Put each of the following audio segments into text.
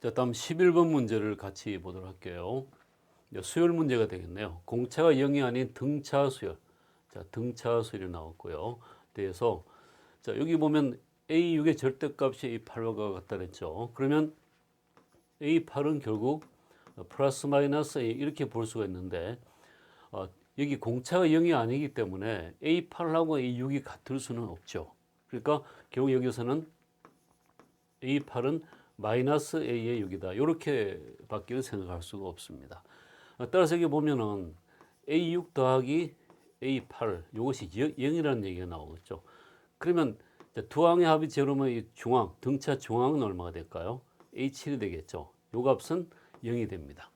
자, 다음 11번 문제를 같이 보도록 할게요. 수열 문제가 되겠네요. 공차가 0이 아닌 등차 수열. 자, 등차 수열이 나왔고요. 그래서 자, 여기 보면 A6의 절대값이 A8과 같다 그랬죠. 그러면 A8은 결국 플러스 마이너스 A 이렇게 볼 수가 있는데 어, 여기 공차가 0이 아니기 때문에 A8하고 A6이 같을 수는 없죠. 그러니까 결국 여기서는 A8은 마이너스 A의 6이다. 이렇게 밖에 생각할 수가 없습니다. 어, 따라서 여기 보면은 A6 더하기 A8 이것이 0이라는 얘기가 나오겠죠. 그러면 이제 두 항의 합이 제로면 이 중앙 등차 중앙은 얼마가 될까요? A7이 되겠죠. 요 값은 0이 됩니다.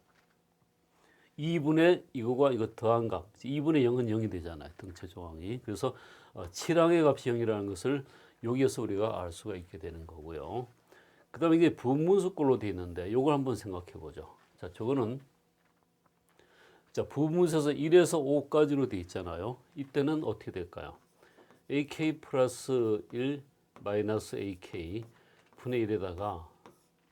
2분의 이거가 이거 더한 값. 2분의 0은 0이 되잖아요. 등차 중앙이. 그래서 어, 7항의 값이 0이라는 것을 여기에서 우리가 알 수가 있게 되는 거고요. 그 다음에 이게 부분수꼴로 되어 있는데 이걸 한번 생각해 보죠. 자, 저거는 자, 부분수에서 1에서 5까지로 되어 있잖아요. 이때는 어떻게 될까요? AK 플러스 1 마이너스 AK 분의 1에다가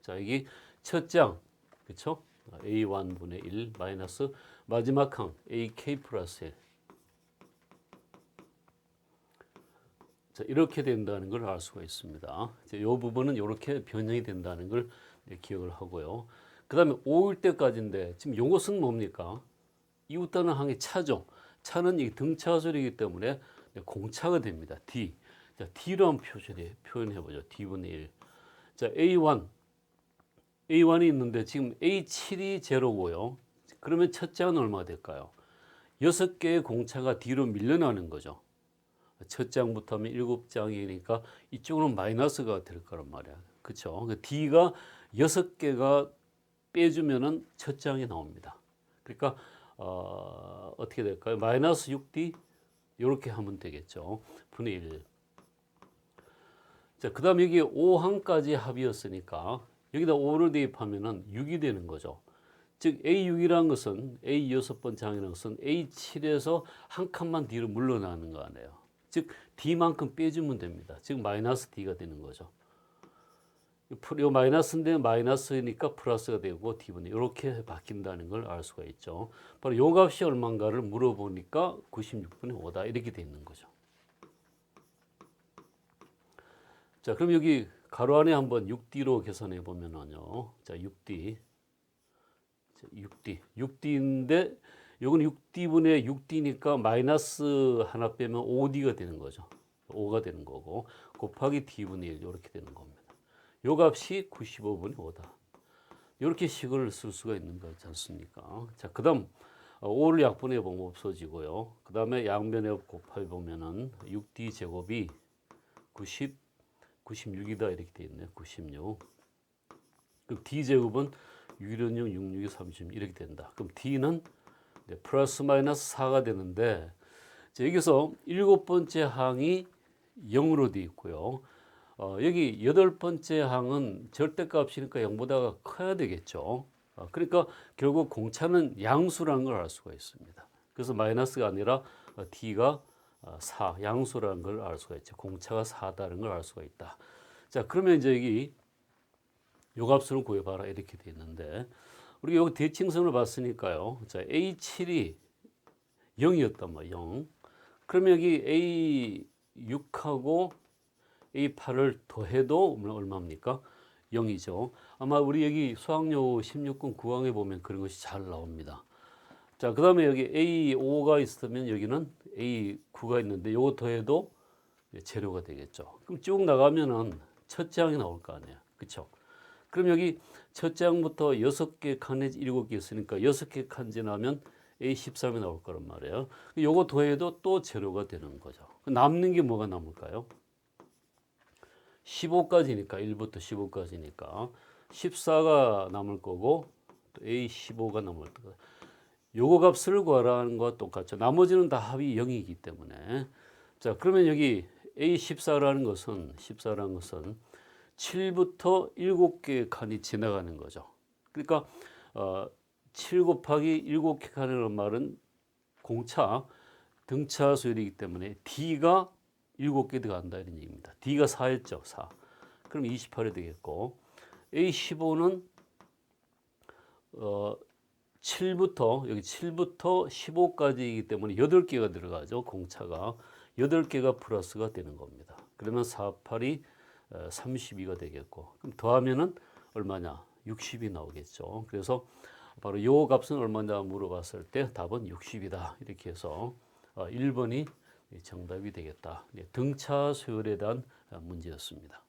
자, 여기 첫 장, 그쵸? A1 분의 1 마이너스 마지막 항 AK 플러스 1 자, 이렇게 된다는 걸 알 수가 있습니다. 이 부분은 이렇게 변형이 된다는 걸 기억을 하고요. 그 다음에 5일 때까지인데 지금 이것은 뭡니까? 이웃다는 항의 차죠. 차는 이 등차술이기 때문에 공차가 됩니다. D. 자, D로 표현해, 표현해보죠. D분의 1. 자, A1. A1이 있는데 지금 A7이 제로고요. 그러면 첫 장은 얼마가 될까요? 여섯 개의 공차가 뒤로 밀려나는 거죠. 첫 장부터 하면 일곱 장이니까 이쪽으로는 마이너스가 될 거란 말이야. 그렇죠? D가 여섯 개가 빼주면은 첫 장이 나옵니다. 그러니까 어, 어떻게 될까요? 마이너스 6D 이렇게 하면 되겠죠. 분의 1. 자, 그다음 여기 5항까지 합이었으니까 여기다 5를 대입하면은 6이 되는 거죠. 즉 A6이라는 것은 A 여섯 번째 항이라는 것은 A7에서 한 칸만 뒤로 물러나는 거 아니에요. 즉 D만큼 빼주면 됩니다. 즉 마이너스 D가 되는 거죠. 이 마이너스인데 마이너스니까 플러스가 되고 D분의 이렇게 바뀐다는 걸 알 수가 있죠. 바로 요 값이 얼마인가를 물어보니까 96분의 5다 이렇게 돼 있는 거죠. 자, 그럼 여기 가로 안에 한번 6D로 계산해 보면은요. 자, 6D. 자, 6D. 6D인데 요건 6D분의 6D니까 마이너스 하나 빼면 5D가 되는 거죠. 5가 되는 거고 곱하기 D분의 1 이렇게 되는 겁니다. 요 값이 95분의 5다. 이렇게 식을 쓸 수가 있는 거지 않습니까? 자, 그 다음 5를 약분해 보면 없어지고요. 그 다음에 양변에 곱해 보면은 6D 제곱이 90, 96이다 이렇게 돼 있네요. 96. 그럼 D 제곱은 6, 6, 6, 6, 30 이렇게 된다. 그럼 D는 네, 플러스 마이너스 4가 되는데 자, 여기서 일곱 번째 항이 0으로 되어 있고요. 어, 여기 여덟 번째 항은 절대값이니까 0보다 커야 되겠죠. 어, 그러니까 결국 공차는 양수라는 걸 알 수가 있습니다. 그래서 마이너스가 아니라 어, D가 어, 4, 양수라는 걸 알 수가 있죠. 공차가 4다는 걸 알 수가 있다. 자, 그러면 이제 여기 요 값을 구해봐라 이렇게 돼 있는데 우리가 여기 대칭선을 봤으니까요. 자, A7이 0이었단 말이야, 0. 그러면 여기 A6하고 A8을 더해도 얼마입니까? 0이죠. 아마 우리 여기 수학료 16권 9항에 보면 그런 것이 잘 나옵니다. 자, 그 다음에 여기 A5가 있으면 여기는 A9가 있는데 요거 더해도 재료가 되겠죠. 그럼 쭉 나가면은 첫째 항이 나올 거 아니에요. 그쵸? 그럼 여기 첫째 항부터 여섯 개 칸에 일곱 개 있으니까 여섯 개칸 지나면 A13이 나올 거란 말이에요. 요거 더해도 또 재료가 되는 거죠. 남는 게 뭐가 남을까요? 15까지니까 1부터 15까지니까 14가 남을 거고 또 A15가 남을 거고 요거 값을 구하라는 것과 똑같죠. 나머지는 다 합이 0이기 때문에 자 그러면 여기 A14라는 것은 14라는 것은 7부터 7개 칸이 지나가는 거죠. 그러니까 어, 7 곱하기 7개 칸이라는 말은 공차 등차 수열이기 때문에 D가 7개 들어간다 이런 얘기입니다. D가 4였죠. 4. 그럼 28이 되겠고 A15는 어 7부터 여기 7부터 15까지이기 때문에 8개가 들어가죠. 공차가 8개가 플러스가 되는 겁니다. 그러면 4, 8이 32가 되겠고 그럼 더하면은 얼마냐? 60이 나오겠죠. 그래서 바로 요 값은 얼마냐 물어봤을 때 답은 60이다. 이렇게 해서 어, 1번이 정답이 되겠다. 네, 등차 수열에 대한 어, 문제였습니다.